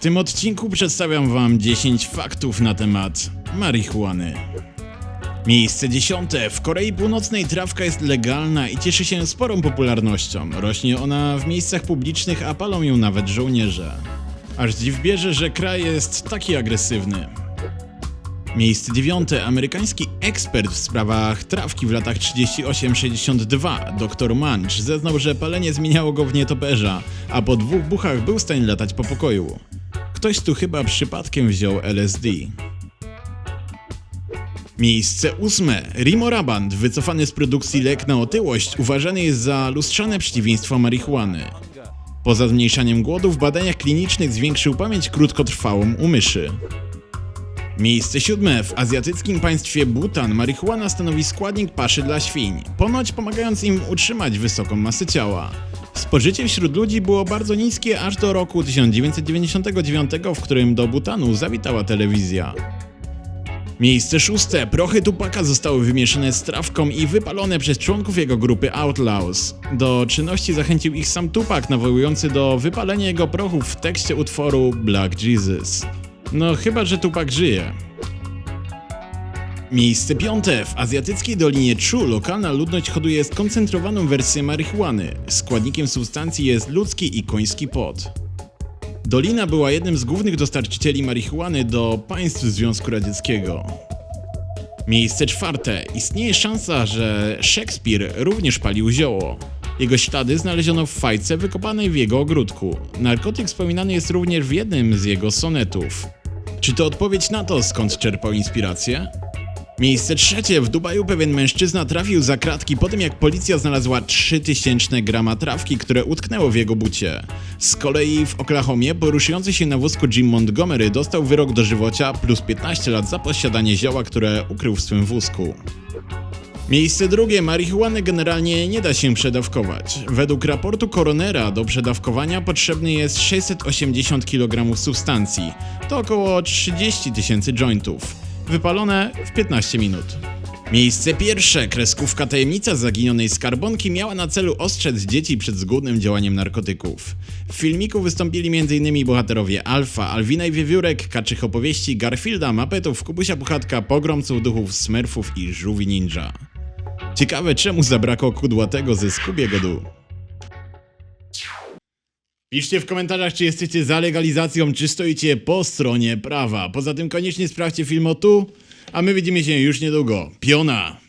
tym odcinku przedstawiam wam 10 faktów na temat marihuany. Miejsce dziesiąte. W Korei Północnej trawka jest legalna i cieszy się sporą popularnością. Rośnie ona w miejscach publicznych, a palą ją nawet żołnierze. Aż dziw bierze, że kraj jest taki agresywny. Miejsce dziewiąte. Amerykański ekspert w sprawach trawki w latach 38-62, dr Munch, zeznał, że palenie zmieniało go w nietoperza, a po dwóch buchach był w stanie latać po pokoju. Ktoś tu chyba przypadkiem wziął LSD. Miejsce ósme. Rimoraband, wycofany z produkcji lek na otyłość, uważany jest za lustrzane przeciwieństwo marihuany. Poza zmniejszaniem głodu w badaniach klinicznych zwiększył pamięć krótkotrwałą u myszy. Miejsce siódme. W azjatyckim państwie Bhutan marihuana stanowi składnik paszy dla świń, ponoć pomagając im utrzymać wysoką masę ciała. Spożycie wśród ludzi było bardzo niskie aż do roku 1999, w którym do Bhutanu zawitała telewizja. Miejsce szóste. Prochy Tupaka zostały wymieszane z trawką i wypalone przez członków jego grupy Outlaws. Do czynności zachęcił ich sam Tupak, nawołujący do wypalenia jego prochów w tekście utworu Black Jesus. No chyba, że Tupak żyje. Miejsce piąte. W azjatyckiej Dolinie Chu lokalna ludność hoduje skoncentrowaną wersję marihuany. Składnikiem substancji jest ludzki i koński pot. Dolina była jednym z głównych dostarczycieli marihuany do państw Związku Radzieckiego. Miejsce czwarte. Istnieje szansa, że Szekspir również palił zioło. Jego ślady znaleziono w fajce wykopanej w jego ogródku. Narkotyk wspominany jest również w jednym z jego sonetów. Czy to odpowiedź na to, skąd czerpał inspirację? Miejsce trzecie. W Dubaju pewien mężczyzna trafił za kratki po tym, jak policja znalazła 3000 grama trawki, które utknęło w jego bucie. Z kolei w Oklahomie poruszający się na wózku Jim Montgomery dostał wyrok dożywocia plus 15 lat za posiadanie zioła, które ukrył w swym wózku. Miejsce drugie. Marihuany generalnie nie da się przedawkować. Według raportu koronera do przedawkowania potrzebny jest 680 kg substancji. To około 30 tysięcy jointów. Wypalone w 15 minut. Miejsce pierwsze. Kreskówka Tajemnica Zaginionej Skarbonki miała na celu ostrzec dzieci przed zgubnym działaniem narkotyków. W filmiku wystąpili m.in. bohaterowie Alfa, Alwina i Wiewiórek, Kaczych Opowieści, Garfielda, Mapetów, Kubusia Puchatka, Pogromców Duchów, Smurfów i Żółwi Ninja. Ciekawe czemu zabrakło kudłatego ze Skubiego Doo. Piszcie w komentarzach, czy jesteście za legalizacją, czy stoicie po stronie prawa. Poza tym koniecznie sprawdźcie film o tu, a my widzimy się już niedługo. Piona!